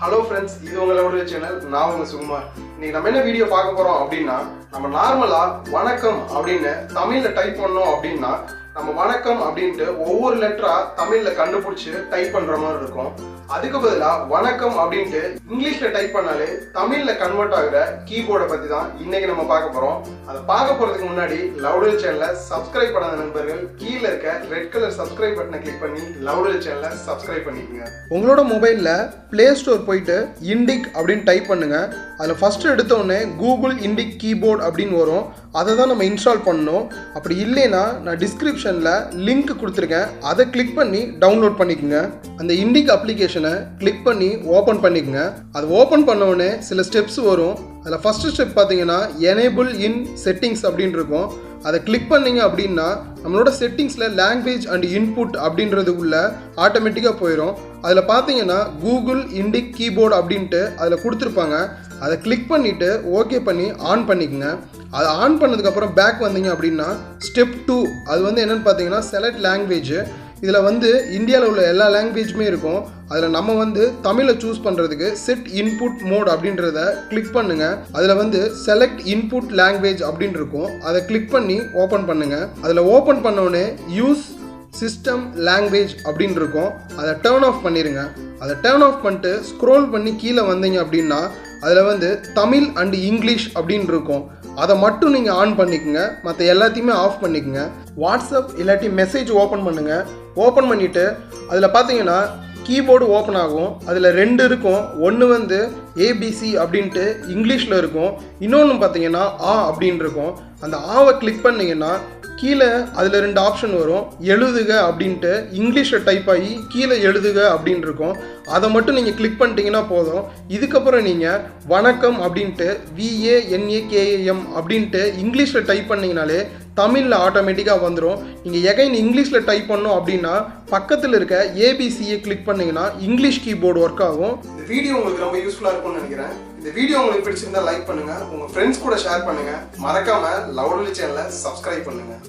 Hello friends இது உங்களோட channel நான் உங்க சுகுமார். இன்னைக்கு நம்ம என்ன வீடியோ பார்க்க போறோம் அப்படின்னா நம்ம நார்மலா வணக்கம் அப்படின்னு தமிழ்ல டைப் பண்ணோம் அப்படின்னா நம்ம வணக்கம் அப்படின்ட்டு ஒவ்வொரு லெட்டரா தமிழ்ல கண்டுபிடிச்சு டைப் பண்ற மாதிரி இருக்கும். அதுக்கு பதிலா வணக்கம் அப்படின்ட்டு இங்கிலீஷ்ல டைப் பண்ணாலே தமிழ்ல கன்வெர்ட் ஆகுற கீபோர்டை பத்தி தான் இன்னைக்கு நம்ம பார்க்க போறோம். அதை பார்க்க போறதுக்கு முன்னாடி லவுடல் சேனலை சப்ஸ்கிரைப் பண்ணாத நண்பர்கள் கீழே இருக்க ரெட் கலர் சப்ஸ்கிரைப் பட்டனை கிளிக் பண்ணி லவுடல் சேனலை சப்ஸ்கிரைப் பண்ணிக்கோங்க. உங்களோட மொபைலில் ப்ளே ஸ்டோர் போயிட்டு இண்டிக் அப்படின்னு டைப் பண்ணுங்க. அதில் ஃபஸ்ட்டு எடுத்தோடனே கூகுள் இண்டிக் கீபோர்ட் அப்படின்னு வரும். அதை தான் நம்ம இன்ஸ்டால் பண்ணணும். அப்படி இல்லைன்னா நான் டிஸ்கிரிப்ஷனில் லிங்க் கொடுத்துருக்கேன். அதை கிளிக் பண்ணி டவுன்லோட் பண்ணிக்கோங்க. அந்த இண்டிக் அப்ளிகேஷனை கிளிக் பண்ணி ஓப்பன் பண்ணிக்கோங்க. அது ஓப்பன் பண்ணோடனே சில ஸ்டெப்ஸ் வரும். அதில் ஃபஸ்ட்டு ஸ்டெப் பார்த்தீங்கன்னா எனேபிள் இன் செட்டிங்ஸ் அப்படின்னு இருக்கும். அதை கிளிக் பண்ணீங்க அப்படின்னா நம்மளோட செட்டிங்ஸில் லாங்குவேஜ் அண்ட் இன்புட் அப்படின்றது உள்ள ஆட்டோமேட்டிக்காக போயிடும் அதில் பார்த்தீங்கன்னா கூகுள் இண்டிக் கீபோர்டு அப்படின்ட்டு அதில் கொடுத்துருப்பாங்க. அதை கிளிக் பண்ணிவிட்டு ஓகே பண்ணி ஆன் பண்ணிக்கோங்க. அதை ஆன் பண்ணதுக்கப்புறம் பேக் வந்தீங்க அப்படின்னா ஸ்டெப் டூ அது வந்து என்னென்னு பார்த்தீங்கன்னா செலக்ட் லாங்குவேஜ் இதில் வந்து இந்தியாவில் உள்ள எல்லா லாங்குவேஜுமே இருக்கும். அதில் நம்ம வந்து தமிழை சூஸ் பண்ணுறதுக்கு செட் இன்புட் மோட் அப்படின்றத கிளிக் பண்ணுங்கள் அதில் வந்து செலக்ட் இன்புட் லாங்குவேஜ் அப்படின்னு இருக்கும். அதை கிளிக் பண்ணி ஓப்பன் பண்ணுங்கள் அதில் ஓப்பன் பண்ணோடனே யூஸ் சிஸ்டம் லாங்குவேஜ் அப்படின்னு இருக்கும். அதை டேர்ன் ஆஃப் பண்ணிடுங்க அதை டேர்ன் ஆஃப் பண்ணிட்டு ஸ்க்ரோல் பண்ணி கீழே வந்தீங்க அப்படின்னா அதில் வந்து தமிழ் அண்டு இங்கிலீஷ் அப்படின்னு இருக்கும். அதை மட்டும் நீங்கள் ஆன் பண்ணிக்கோங்க. மற்ற எல்லாத்தையுமே ஆஃப் பண்ணிக்கோங்க. வாட்ஸ்அப் இல்லாட்டி மெசேஜ் ஓப்பன் பண்ணுங்கள் ஓப்பன் பண்ணிவிட்டு அதில் பார்த்தீங்கன்னா கீபோர்டு ஓப்பன் ஆகும். அதில் ரெண்டு இருக்கும். ஒன்று வந்து ஏபிசி அப்படின்ட்டு இங்கிலீஷில் இருக்கும். இன்னொன்று பார்த்தீங்கன்னா ஆ அப்படின்னு இருக்கும். அந்த ஆவை கிளிக் பண்ணிங்கன்னா கீழே அதில் ரெண்டு ஆப்ஷன் வரும். எழுதுக அப்படின்ட்டு இங்கிலீஷில் டைப் ஆகி கீழே எழுதுக அப்படின்னு இருக்கும். அதை மட்டும் நீங்கள் கிளிக் பண்ணிட்டீங்கன்னா போதும். இதுக்கப்புறம் நீங்கள் வணக்கம் அப்படின்ட்டு விஏஎன்ஏகேஏஎம் அப்படின்ட்டு இங்கிலீஷில் டைப் பண்ணிங்கனாலே தமிழில் ஆட்டோமேட்டிக்காக வந்துடும் நீங்கள் எகைன் இங்கிலீஷில் டைப் பண்ணோம் அப்படின்னா பக்கத்தில் இருக்க ஏபிசியை கிளிக் பண்ணிங்கன்னா இங்கிலீஷ் கீபோர்டு ஒர்க் ஆகும். இந்த வீடியோ உங்களுக்கு ரொம்ப யூஸ்ஃபுல்லாக இருக்கும்னு நினைக்கிறேன். இந்த வீடியோ உங்களுக்கு பிடிச்சிருந்தா லைக் பண்ணுங்கள் உங்கள் ஃப்ரெண்ட்ஸ் கூட ஷேர் பண்ணுங்கள் மறக்காமல் லவ்லி சேனலை சப்ஸ்கிரைப் பண்ணுங்கள்